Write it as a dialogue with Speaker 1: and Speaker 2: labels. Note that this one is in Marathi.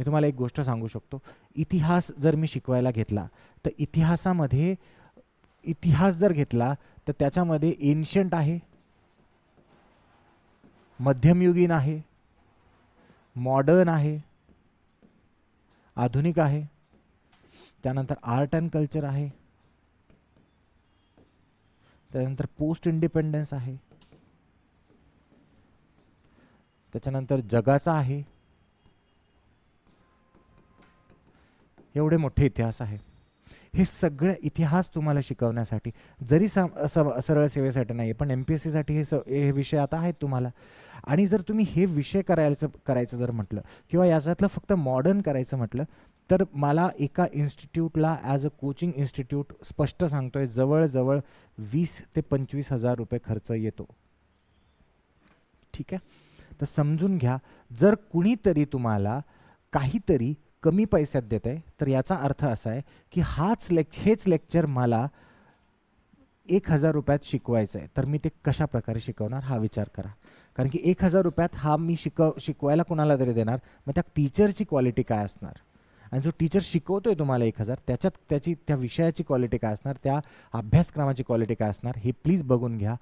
Speaker 1: मी तुम्हाला एक गोष्ट सांगू शकतो. इतिहास जर मी शिकवायला घेतला तर इतिहासामध्ये इतिहास जर घेतला तर त्याच्यामध्ये एन्शंट आहे. मध्यमयुगीन आहे. मॉडर्न आहे. आधुनिक आहे. त्यानंतर आर्ट अँड कल्चर आहे. त्यानंतर पोस्ट इंडिपेंडन्स आहे. त्याच्यानंतर जगाचा आहे. एवढे मोठे इतिहास आहे. हे सगळे इतिहास तुम्हाला शिकवण्यासाठी जरी सम सम- सरळ सेवेसाठी नाही आहे पण एम पी एस सीसाठी हे स हे विषय आता आहेत तुम्हाला. आणि जर तुम्ही हे विषय करायचं करायचं जर म्हटलं किंवा याच्यातलं फक्त मॉडर्न करायचं म्हटलं तर मला एका इन्स्टिट्यूटला ॲज अ कोचिंग इन्स्टिट्यूट स्पष्ट सांगतोय जवळजवळ वीस ते पंचवीस हजार रुपये खर्च येतो. ठीक आहे? तर समजून घ्या जर कुणीतरी तुम्हाला काहीतरी कमी पैशात देत आहे तर याचा अर्थ असा आहे की हाच लेक् हेच लेक्चर मला एक हजार रुपयात शिकवायचं आहे. तर मी ते कशा प्रकारे शिकवणार हा विचार करा. कारण की एक हजार रुपयात हा मी शिकव शिकवायला कोणाला तरी देणार? मग त्या टीचरची क्वालिटी काय असणार? आणि जो टीचर शिकवतोय तुम्हाला एक हजार त्याच्यात त्याची त्या विषयाची क्वालिटी काय असणार? त्या अभ्यासक्रमाची क्वालिटी काय असणार? हे प्लीज बघून घ्या.